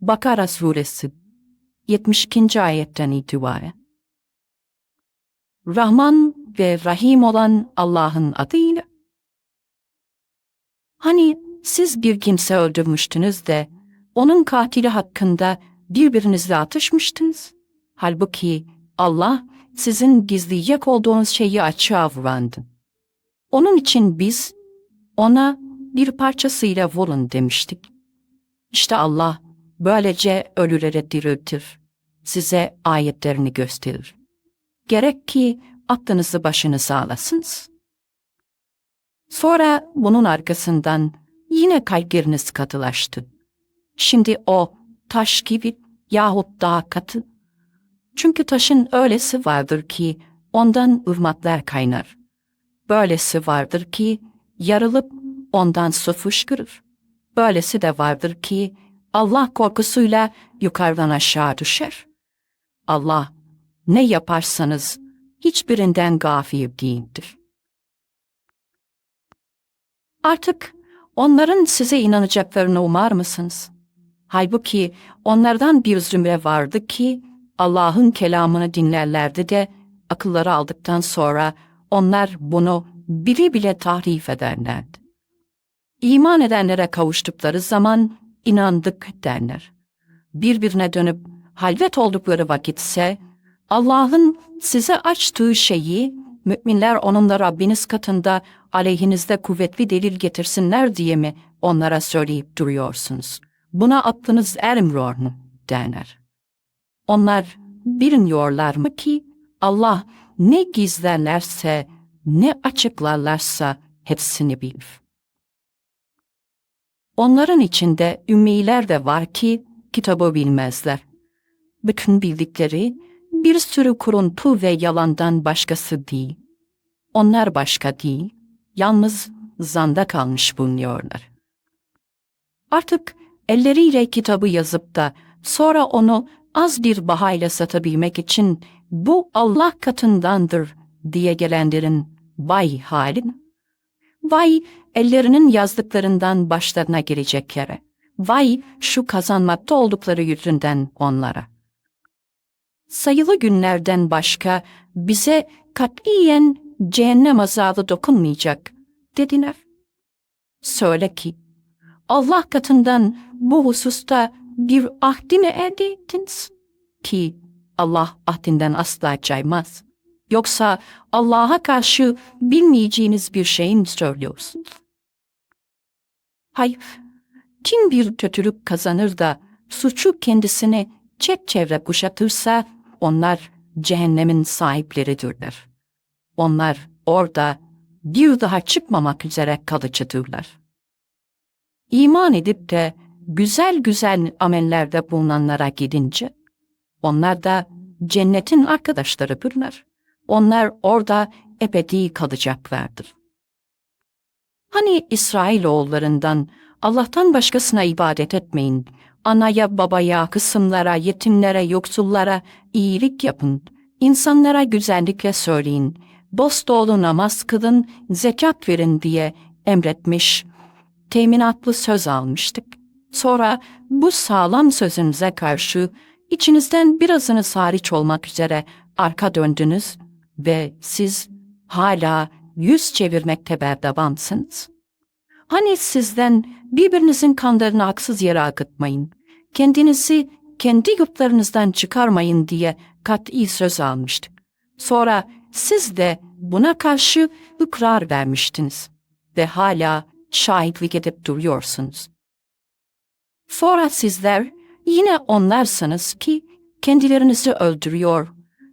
Bakara suresi 72. ayetten itibaren. Rahman ve Rahim olan Allah'ın adıyla. Hani siz bir kimse öldürmüştünüz de onun katili hakkında birbirinizle atışmıştınız. Halbuki Allah sizin gizleyecek olduğunuz şeyi açığa vurandı. Onun için biz ona bir parçasıyla vurun demiştik. İşte Allah böylece ölüleri diriltir. Size ayetlerini gösterir. Gerek ki aklınızı başınıza alasınız. Sonra bunun arkasından yine kalpleriniz katılaştı. Şimdi o taş gibi yahut daha katı. Çünkü taşın öylesi vardır ki ondan ırmaklar kaynar. Böylesi vardır ki yarılıp ondan su fışkırır. Böylesi de vardır ki Allah korkusuyla yukarıdan aşağı düşer. Allah ne yaparsanız hiçbirinden gafil değildir. Artık onların size inanacaklarını umar mısınız? Halbuki onlardan bir zümre vardı ki Allah'ın kelamını dinlerlerdi de akılları aldıktan sonra onlar bunu bile bile tahrif ederlerdi. İman edenlere kavuştukları zaman inandık derler. Birbirine dönüp halvet oldukları vakitse Allah'ın size açtığı şeyi müminler onunla Rabbiniz katında aleyhinizde kuvvetli delil getirsinler diye mi onlara söyleyip duruyorsunuz? Buna aklınız ermiyor mu? derler. Onlar bilmiyorlar mı ki Allah ne gizlerlerse ne açıklarlarsa hepsini bilir. Onların içinde ümmiler de var ki kitabı bilmezler. Bütün bildikleri bir sürü kuruntu ve yalandan başkası değil. Onlar başka değil, yalnız zanda kalmış bulunuyorlar. Artık elleriyle kitabı yazıp da sonra onu az bir bahayla satabilmek için bu Allah katındandır diye gelenlerin vay halin. Vay ellerinin yazdıklarından başlarına gelecek yere. Vay şu kazanmakta oldukları yüzünden onlara. Sayılı günlerden başka bize katiyen cehennem azabı dokunmayacak dediler. Söyle ki Allah katından bu hususta bir ahdi mi elde ettiniz? Ki Allah ahdinden asla caymaz. Yoksa Allah'a karşı bilmeyeceğiniz bir şey mi söylüyorsunuz? Hayır, kim bir kötülük kazanır da suçu kendisine çevre kuşatırsa onlar cehennemin sahipleridirler. Onlar orada bir daha çıkmamak üzere kalıcıdırlar. İman edip de güzel güzel amellerde bulunanlara gidince, onlar da cennetin arkadaşlarıdırlar. Onlar orada ebedi kalacaklardır. Hani İsrailoğullarından Allah'tan başkasına ibadet etmeyin, anaya, babaya, kısımlara, yetimlere, yoksullara iyilik yapın, insanlara güzellikle söyleyin, bostolu namaz kılın, zekat verin diye emretmiş, teminatlı söz almıştık. Sonra bu sağlam sözünüze karşı içinizden birazınız hariç olmak üzere arka döndünüz ve siz hala yüz çevirmekte berdavansınız. Hani sizden birbirinizin kanlarını haksız yere akıtmayın, kendinizi kendi yurtlarınızdan çıkarmayın diye kat'i söz almıştık. Sonra siz de buna karşı ıkrar vermiştiniz ve hala şahitlik edip duruyorsunuz. Sonra sizler yine onlarsınız ki kendilerinizi öldürüyor,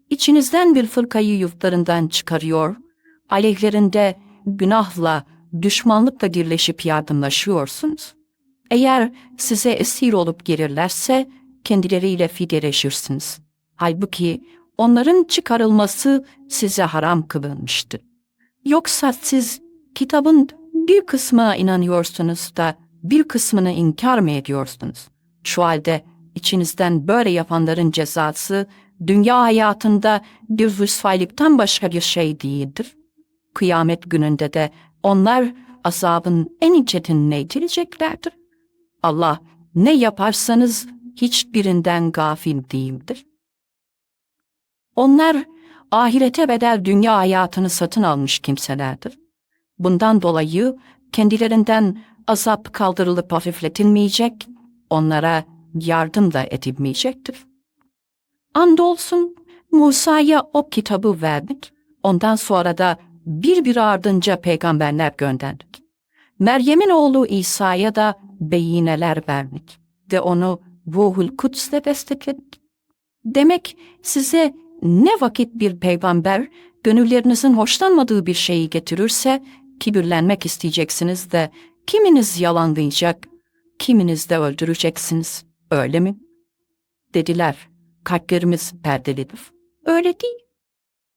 içinizden bir fırkayı yurtlarından çıkarıyor, aleyhlerinde günahla, düşmanlıkla birleşip yardımlaşıyorsunuz. Eğer size esir olup gelirlerse kendileriyle fideleşirsiniz. Halbuki onların çıkarılması size haram kılınmıştı. Yoksa siz kitabın bir kısmına inanıyorsunuz da bir kısmını inkar mı ediyorsunuz? Şu halde içinizden böyle yapanların cezası dünya hayatında bir rüsvaylıktan başka bir şey değildir. Kıyamet gününde de onlar azabın en çetinine itileceklerdir. Allah ne yaparsanız hiçbirinden gafil değildir. Onlar ahirete bedel dünya hayatını satın almış kimselerdir. Bundan dolayı kendilerinden azap kaldırılıp hafifletilmeyecek, onlara yardım da edilmeyecektir. Andolsun Musa'ya o kitabı verdik, ondan sonra da bir bir ardınca peygamberler gönderdik. Meryem'in oğlu İsa'ya da beyineler verdik ve onu Ruhul Kuds'le destekledik. Demek size ne vakit bir peygamber gönüllerinizin hoşlanmadığı bir şeyi getirirse kibirlenmek isteyeceksiniz de kiminiz yalanlayacak, kiminiz de öldüreceksiniz. Öyle mi? Dediler, kalplerimiz perdelidir. Öyle değil.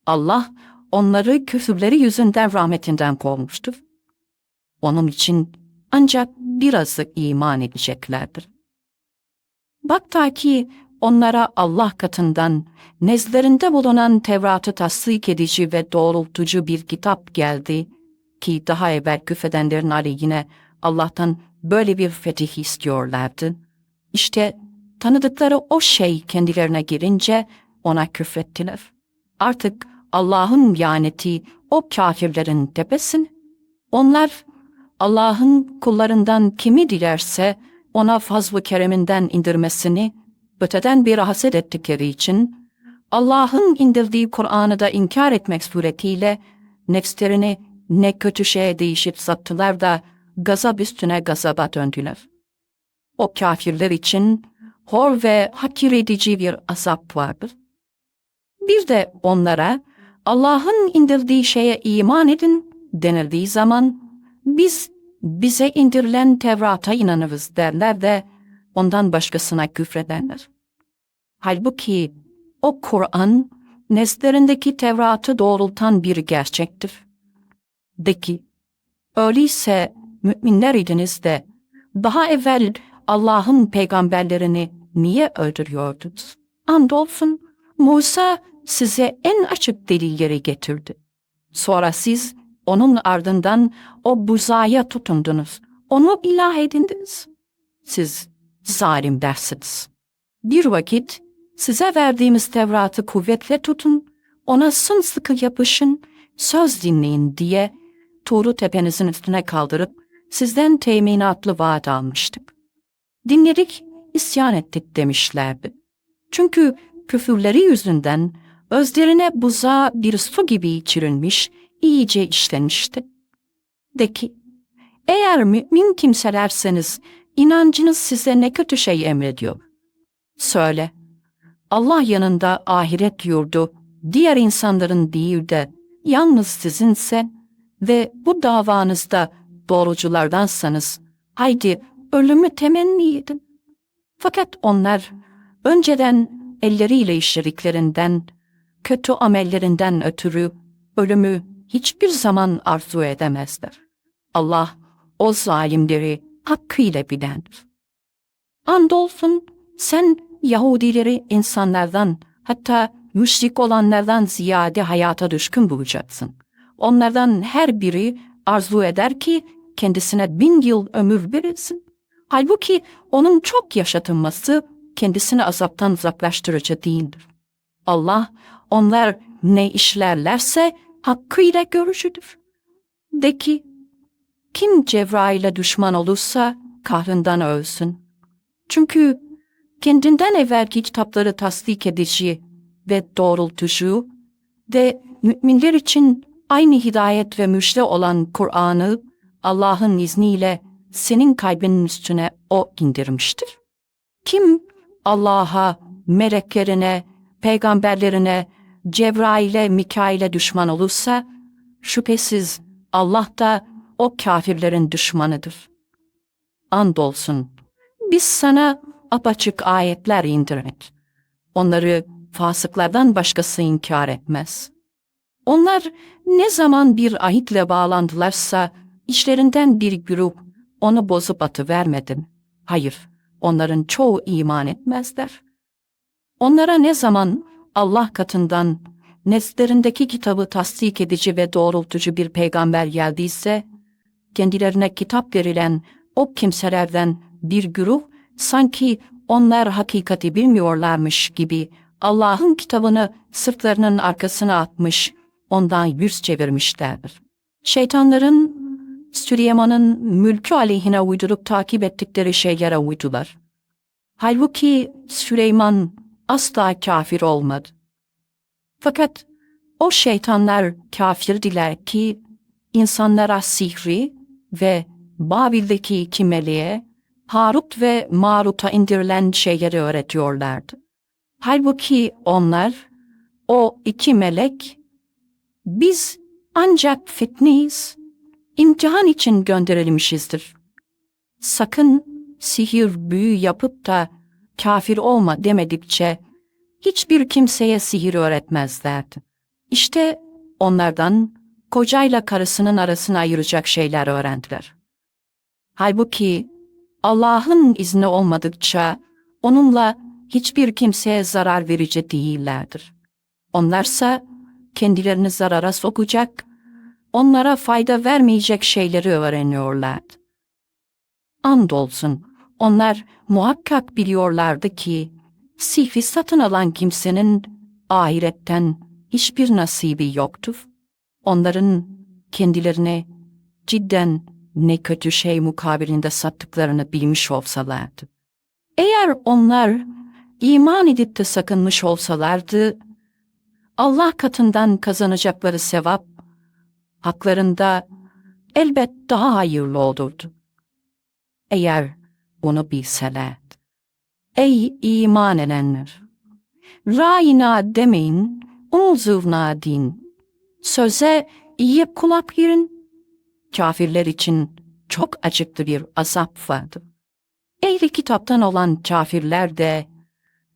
Allah onları küfürleri yüzünden rahmetinden kovmuştur. Onun için ancak birazı iman edeceklerdir. Bak ta ki onlara Allah katından nezlerinde bulunan Tevrat'ı tasdik edici ve doğrultucu bir kitap geldi ki daha evvel küfedenlerin aleyhine Allah'tan böyle bir fetih istiyorlardı. İşte tanıdıkları o şey kendilerine girince ona küfrettiler. Artık Allah'ın yaneti o kafirlerin tepesin. Onlar Allah'ın kullarından kimi dilerse ona fazl-ı kereminden indirmesini öteden bir haset ettikleri için Allah'ın indirdiği Kur'an'ı da inkar etmek suretiyle nefslerini ne kötü şeye değişip sattılar da gazap üstüne gazaba döndüler. O kafirler için hor ve hakir edici bir azap vardır. Bir de onlara Allah'ın indirdiği şeye iman edin denildiği zaman biz bize indirilen Tevrat'a inanırız derler de ondan başkasına küfrederler. Halbuki o Kur'an neslerindeki Tevrat'ı doğrultan bir gerçektir. De ki, öyleyse müminler idiniz de daha evvel Allah'ın peygamberlerini niye öldürüyordunuz? Andolsun Musa size en açık delilleri getirdi. Sonra siz onun ardından o buzaya tutundunuz. Onu ilah edindiniz. Siz zalim dersiniz. Bir vakit size verdiğimiz Tevrat'ı kuvvetle tutun, ona sımsıkı yapışın, söz dinleyin diye Tuğru tepenizin üstüne kaldırıp sizden teminatlı vaat almıştık. Dinledik, isyan ettik demişlerdi. Çünkü küfürleri yüzünden özlerine buza bir su gibi içirilmiş, iyice işlenmişti. De ki, eğer mümin kimselerseniz inancınız size ne kötü şey emrediyor. Söyle, Allah yanında ahiret yurdu diğer insanların değil de yalnız sizinse ve bu davanızda doğruculardansanız haydi ölümü temenni edin. Fakat onlar önceden elleriyle işlediklerinden, kötü amellerinden ötürü ölümü hiçbir zaman arzu edemezler. Allah o zalimleri hakkıyla bilendir. Andolsun sen Yahudileri insanlardan hatta müşrik olanlardan ziyade hayata düşkün bulacaksın. Onlardan her biri arzu eder ki kendisine bin yıl ömür verilsin. Halbuki onun çok yaşatılması kendisini azaptan uzaklaştırıcı değildir. Allah onlar ne işlerlerse hakkıyla görüşüdür. De ki, kim Cebrail'e düşman olursa kahrından ölsün. Çünkü kendinden evvelki kitapları tasdik edici ve doğrultucu ve müminler için aynı hidayet ve müjde olan Kur'an'ı Allah'ın izniyle senin kalbinin üstüne O indirmiştir. Kim Allah'a, meleklerine, peygamberlerine, Cebrail'e, Mikail'e düşman olursa, şüphesiz Allah da o kafirlerin düşmanıdır. Andolsun, biz sana apaçık ayetler indirdik. Onları fasıklardan başkası inkar etmez. Onlar ne zaman bir ahitle bağlandılarsa, işlerinden bir grup onu bozup atıvermedin. Hayır, onların çoğu iman etmezler. Onlara ne zaman Allah katından neslerindeki kitabı tasdik edici ve doğrultucu bir peygamber geldiyse, kendilerine kitap verilen o kimselerden bir güruh sanki onlar hakikati bilmiyorlarmış gibi Allah'ın kitabını sırtlarının arkasına atmış, ondan yüz çevirmişlerdir. Şeytanların Süleyman'ın mülkü aleyhine uydurup takip ettikleri şeylere uydular. Halbuki Süleyman asla kafir olmadı. Fakat o şeytanlar kafirdiler ki insanlara sihri ve Babil'deki iki meleğe Harut ve Marut'a indirilen şeyleri öğretiyorlardı. Halbuki onlar, o iki melek, biz ancak fitneyiz, imtihan için gönderilmişizdir. Sakın sihir büyü yapıp da kafir olma demedikçe hiçbir kimseye sihir öğretmezlerdi. İşte onlardan kocayla karısının arasını ayıracak şeyler öğrendiler. Halbuki Allah'ın izni olmadıkça onunla hiçbir kimseye zarar verici değillerdir. Onlarsa kendilerini zarara sokacak, onlara fayda vermeyecek şeyleri öğreniyorlardı. Andolsun onlar muhakkak biliyorlardı ki sihri satın alan kimsenin ahiretten hiçbir nasibi yoktur. Onların kendilerine cidden ne kötü şey mukabilinde sattıklarını bilmiş olsalardı. Eğer onlar iman edip de sakınmış olsalardı, Allah katından kazanacakları sevap, haklarında elbet daha hayırlı olurdu. Eğer bunu bilselerdi. Ey iman edenler! Ra'ina demeyin, unzuvna din. Söze iyi kulak verin. Kafirler için çok acıklı bir azap vardı. Ehli kitaptan olan kafirler de,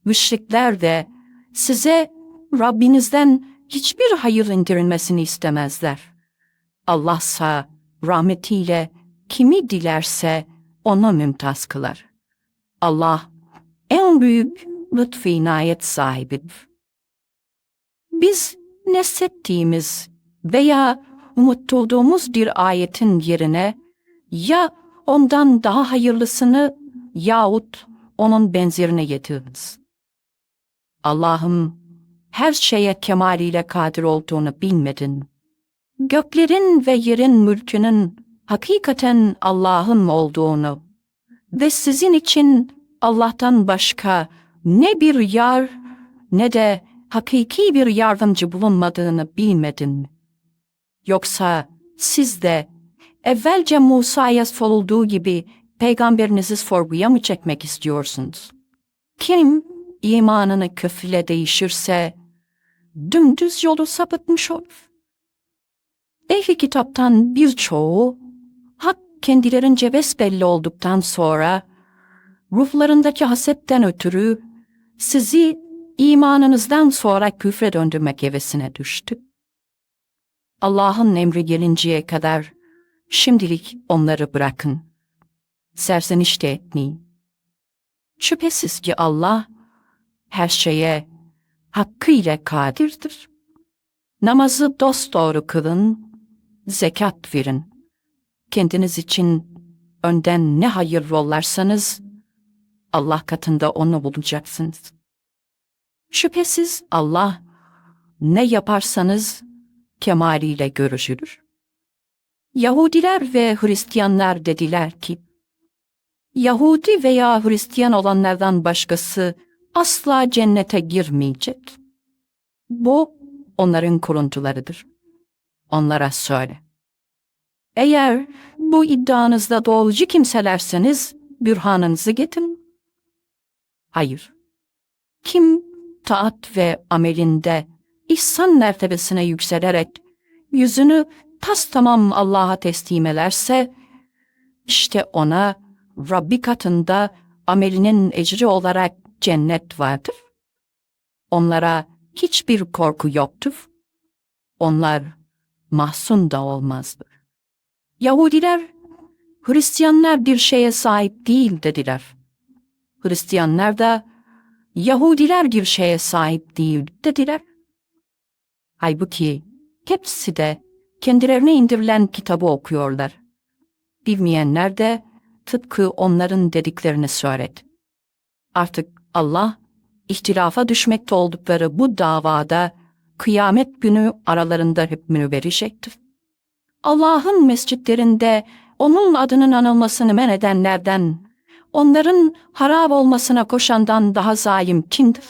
müşrikler de size Rabbinizden hiçbir hayır indirilmesini istemezler. Allahsa rahmetiyle kimi dilerse ona mümtaz kılar. Allah en büyük lütfu inayet sahibidir. Biz nessettiğimiz veya umut olduğumuz bir ayetin yerine ya ondan daha hayırlısını yahut onun benzerini getiririz. Allah'ım her şeye kemaliyle kadir olduğunu bilmedin. Göklerin ve yerin mülkünün hakikaten Allah'ın olduğunu ve sizin için Allah'tan başka ne bir yar ne de hakiki bir yardımcı bulunmadığını bilmedin. Yoksa siz de evvelce Musa'ya sorulduğu gibi peygamberinizi sorguya mı çekmek istiyorsunuz? Kim imanını küfürle değişirse dümdüz yolu sapıtmış olur. Ehli kitaptan birçoğu kendilerince besbelli olduktan sonra ruhlarındaki hasetten ötürü sizi imanınızdan sonra küfre döndürmek hevesine düştü. Allah'ın emri gelinceye kadar şimdilik onları bırakın. Serseniş de etmeyin. Şüphesiz ki Allah her şeye hakkıyla kadirdir. Namazı dosdoğru kılın, zekat verin. Kendiniz için önden ne hayır yollarsanız Allah katında onu bulacaksınız. Şüphesiz Allah ne yaparsanız kemaliyle görüşülür. Yahudiler ve Hristiyanlar dediler ki, Yahudi veya Hristiyan olanlardan başkası asla cennete girmeyecek. Bu onların kuruntularıdır. Onlara söyle. Eğer bu iddianızda doğrucu kimselerseniz bürhanınızı getirin. Hayır. Kim taat ve amelinde ihsan mertebesine yükselerek yüzünü tas tamam Allah'a teslim ederse, işte ona Rabbi katında amelinin ecri olarak cennet vardır. Onlara hiçbir korku yoktur. Onlar mahzun da olmazdır. Yahudiler, Hristiyanlar bir şeye sahip değil dediler. Hristiyanlar da Yahudiler bir şeye sahip değil dediler. Halbuki hepsi de kendilerine indirilen kitabı okuyorlar. Bilmeyenler de tıpkı onların dediklerini söyledi. Artık Allah, ihtilafa düşmekte oldukları bu davada kıyamet günü aralarında hükmünü verecektir. Allah'ın mescitlerinde onun adının anılmasını men edenlerden, onların harap olmasına koşandan daha zalim kimdir?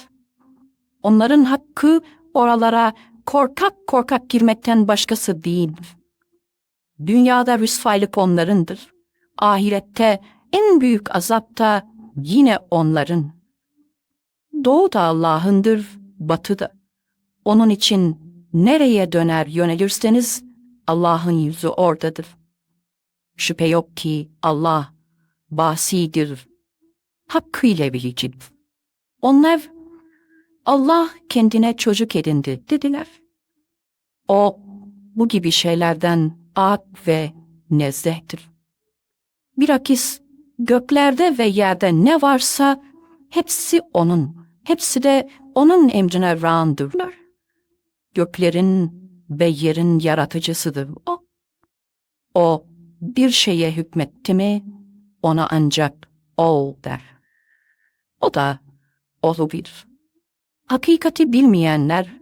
Onların hakkı oralara korkak korkak girmekten başkası değildir. Dünyada rüsvaylık onlarındır. Ahirette en büyük azap da yine onların. Doğu da Allah'ındır, batı da. Onun için nereye döner yönelirseniz Allah'ın yüzü oradadır. Şüphe yok ki Allah basidir, hakkıyla bilicidir. Onlar Allah kendine çocuk edindi dediler. O bu gibi şeylerden ak ve nezzehtir. Bilakis göklerde ve yerde ne varsa hepsi O'nun, hepsi de O'nun emrine rağındırlar. Göklerin ve yerin yaratıcısıdır O. O bir şeye hükmetti mi ona ancak ol der. O da olubilir. Hakikati bilmeyenler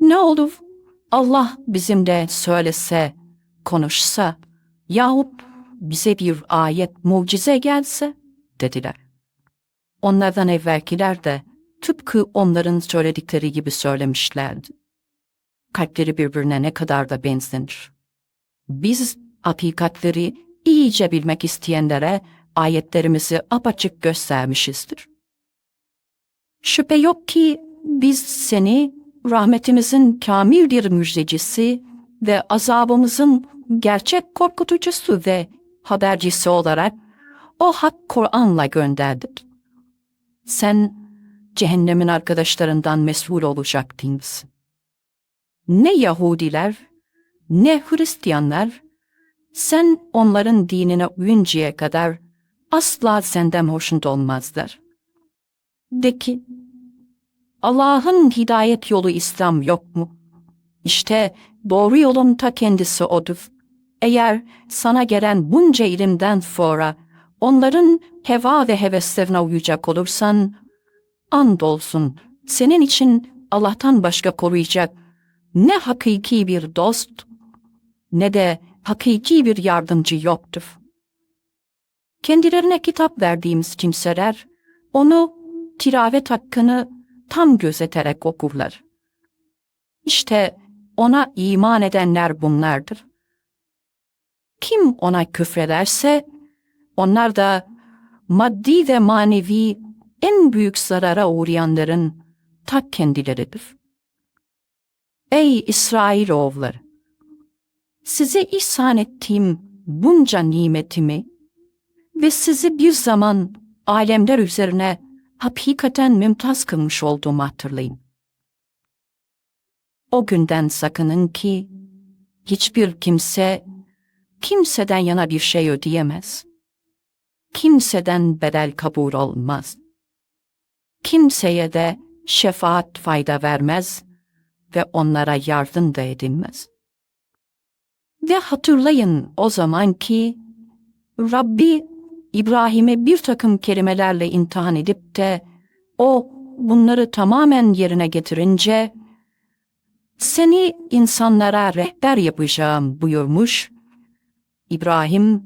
ne olur Allah bizimle söylese, konuşsa yahut bize bir ayet mucize gelse dediler. Onlardan evvelkiler de tıpkı onların söyledikleri gibi söylemişlerdi. Kalpleri birbirine ne kadar da benzenir. Biz hakikatleri iyice bilmek isteyenlere ayetlerimizi apaçık göstermişizdir. Şüphe yok ki biz seni rahmetimizin kamil bir müjdecisi ve azabımızın gerçek korkutucusu ve habercisi olarak o hak Kur'an'la gönderdik. Sen cehennemin arkadaşlarından mesul olacak değilsin. Ne Yahudiler ne Hristiyanlar sen onların dinine uyuncaya kadar asla senden hoşnut olmazlar. De ki, Allah'ın hidayet yolu İslam yok mu? İşte doğru yolun ta kendisi odur. Eğer sana gelen bunca ilimden sonra onların heva ve heveslerine uyacak olursan, andolsun senin için Allah'tan başka koruyacak ne hakiki bir dost ne de hakiki bir yardımcı yoktur. Kendilerine kitap verdiğimiz kimseler onu tilavet hakkını tam gözeterek okurlar. İşte ona iman edenler bunlardır. Kim ona küfrederse onlar da maddi ve manevi en büyük zarara uğrayanların ta kendileridir. Ey İsrailoğulları! Size ihsan ettiğim bunca nimetimi ve sizi bir zaman alemler üzerine hakikaten mümtaz kılmış olduğumu hatırlayın. O günden sakının ki hiçbir kimse kimseden yana bir şey ödeyemez. Kimseden bedel kabul olmaz. Kimseye de şefaat fayda vermez ve onlara yardım da edilmez. Ve hatırlayın o zaman ki Rabbi İbrahim'e bir takım kelimelerle imtihan edip de o bunları tamamen yerine getirince seni insanlara rehber yapacağım buyurmuş. İbrahim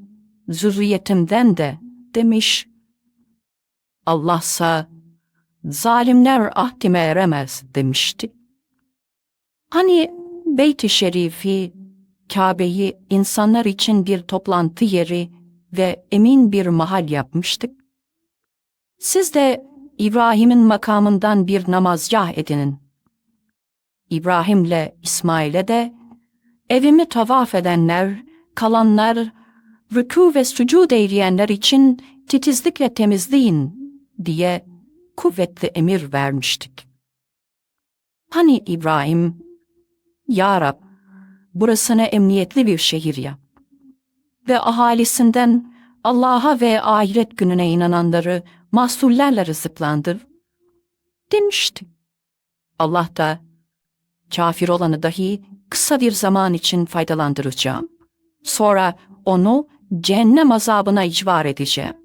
zürriyetimden de demiş. Allahsa zalimler ahdime eremez demişti. Hani Beyt-i Şerifi, Kabe'yi insanlar için bir toplantı yeri ve emin bir mahal yapmıştık. Siz de İbrahim'in makamından bir namazgah edinin. İbrahim'le İsmail'e de evimi tavaf edenler, kalanlar, rükû ve sucud eyleyenler için titizlikle temizleyin diye kuvvetli emir vermiştik. Hani İbrahim, Ya Rab, burasını emniyetli bir şehir yap ve ahalisinden Allah'a ve ahiret gününe inananları mahsullerle rızıklandır demişti. Allah da kafir olanı dahi kısa bir zaman için faydalandıracağım. Sonra onu cehennem azabına icvar edeceğim.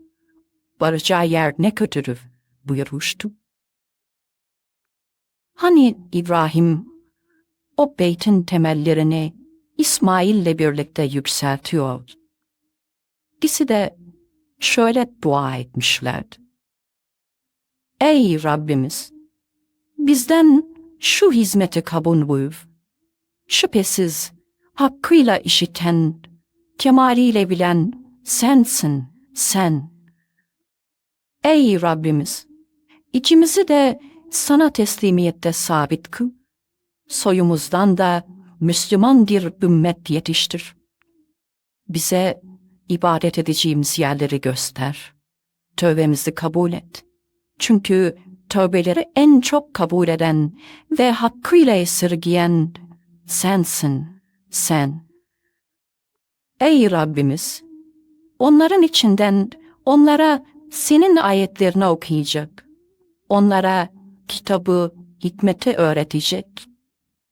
Varacağı yer ne kötüdür buyurmuştu. Hani İbrahim o beytin temellerini İsmail'le birlikte yükseltiyor. İkisi de şöyle dua etmişlerdi. Ey Rabbimiz! Bizden şu hizmeti kabul buyur. Şüphesiz hakkıyla işiten, kemaliyle bilen sensin, sen. Ey Rabbimiz! İkimizi de sana teslimiyette sabit kıl. Soyumuzdan da Müslüman bir ümmet yetiştir. Bize ibadet edeceğimiz yerleri göster. Tövbemizi kabul et. Çünkü tövbeleri en çok kabul eden ve hakkıyla esirgiyen sensin, sen. Ey Rabbimiz! Onların içinden onlara senin ayetlerini okuyacak. Onlara kitabı, hikmeti öğretecek.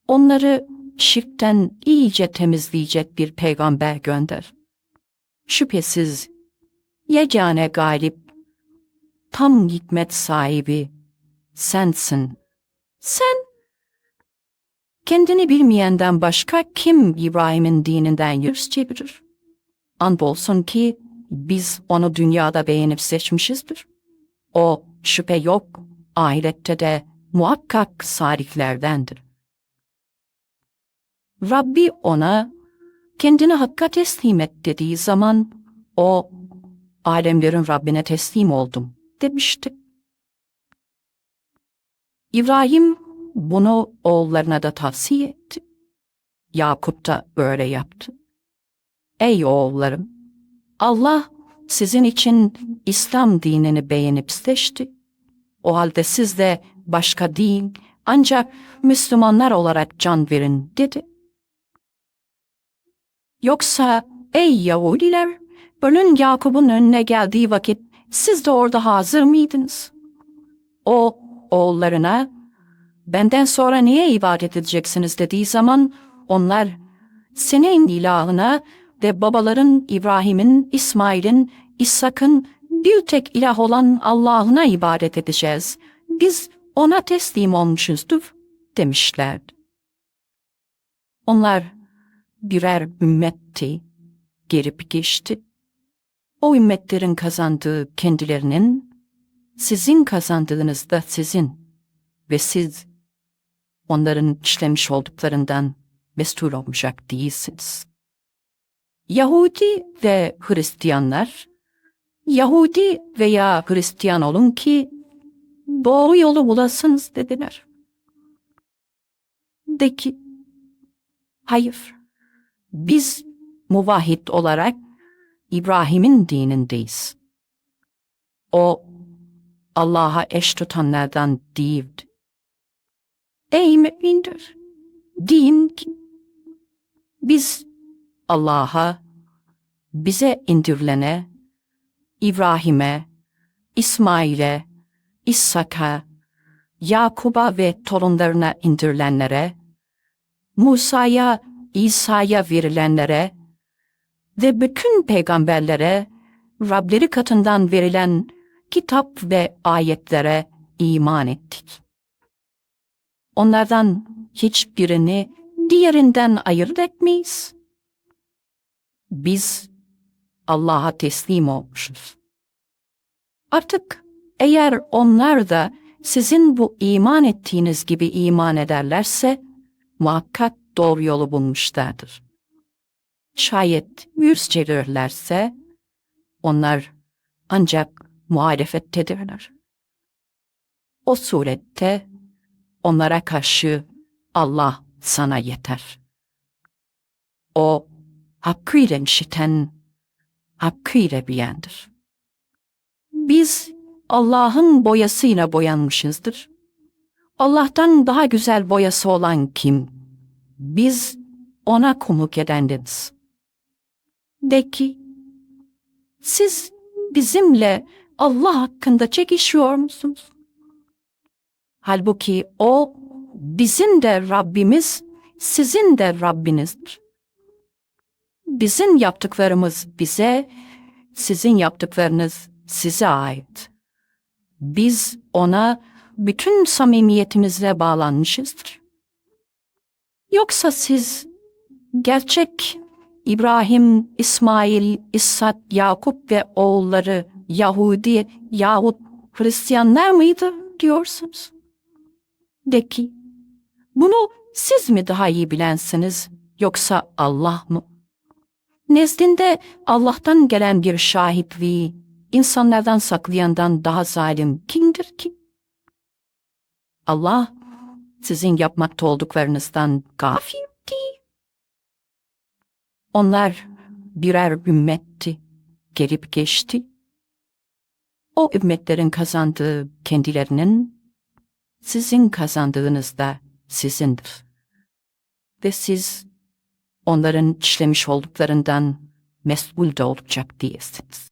Onları şirkten iyice temizleyecek bir peygamber gönder. Şüphesiz yegane galip, tam hikmet sahibi sensin. Sen kendini bilmeyenden başka kim İbrahim'in dininden yüz çevirir? Andolsun ki biz onu dünyada beğenip seçmişizdir. O şüphe yok, ahirette de muhakkak salihlerdendir. Rabbi ona kendini hakka teslim et dediği zaman o alemlerin Rabbine teslim oldum demişti. İbrahim bunu oğullarına da tavsiye etti. Yakup da böyle yaptı. Ey oğullarım! Allah sizin için İslam dinini beğenip seçti. O halde siz de başka din ancak Müslümanlar olarak can verin dedi. Yoksa ey Yahudiler, bölün Yakup'un önüne geldiği vakit siz de orada hazır mıydınız? O oğullarına benden sonra niye ibadet edeceksiniz dediği zaman onlar senin ilahına ve babaların İbrahim'in, İsmail'in, İshak'ın bir tek ilah olan Allah'ına ibadet edeceğiz. Biz ona teslim olmuşuzdur demişler. Onlar birer ümmetti, gelip geçti. O ümmetlerin kazandığı kendilerinin, sizin kazandığınız da sizin ve siz onların işlemiş olduklarından mesul olacak değilsiniz. Yahudi ve Hristiyanlar, Yahudi veya Hristiyan olun ki doğru yolu bulasınız dediler. De ki, hayır, biz muvahhid olarak İbrahim'in dinindeyiz. O Allah'a eş tutanlardan değildi. Ey mümindir, din ki biz Allah'a, bize indirilene, İbrahim'e, İsmail'e, İshak'a, Yakub'a ve torunlarına indirilenlere, Musa'ya, İsa'ya verilenlere ve bütün peygamberlere, Rableri katından verilen kitap ve ayetlere iman ettik. Onlardan hiçbirini diğerinden ayırt etmeyiz. Biz Allah'a teslim olmuşuz. Artık eğer onlar da sizin bu iman ettiğiniz gibi iman ederlerse muhakkak doğru yolu bulmuşlardır. Şayet yüz çevirirlerse onlar ancak muhalefettedirler. O surette onlara karşı Allah sana yeter. O hakkıyla işiten, hakkıyla bilendir. Biz Allah'ın boyasıyla boyanmışızdır. Allah'tan daha güzel boyası olan kim? Biz ona kumluk edendiniz. De ki, siz bizimle Allah hakkında çekişiyor musunuz? Halbuki o bizim de Rabbimiz, sizin de Rabbinizdir. Bizim yaptıklarımız bize, sizin yaptıklarınız size ait. biz ona bütün samimiyetimizle bağlanmışızdır. Yoksa siz gerçek İbrahim, İsmail, İshak, Yakup ve oğulları Yahudi yahut Hristiyanlar mıydı diyorsunuz? De ki, bunu siz mi daha iyi bilensiniz yoksa Allah mı? Nezdinde Allah'tan gelen bir şahitliği insanlardan saklayandan daha zalim kimdir ki? Allah sizin yapmakta olduklarınızdan gafil değil. Onlar birer ümmetti, gelip geçti. O ümmetlerin kazandığı kendilerinin, sizin kazandığınız da sizindir. Ve siz onların işlemiş olduklarından mesul de olacak değilsiniz.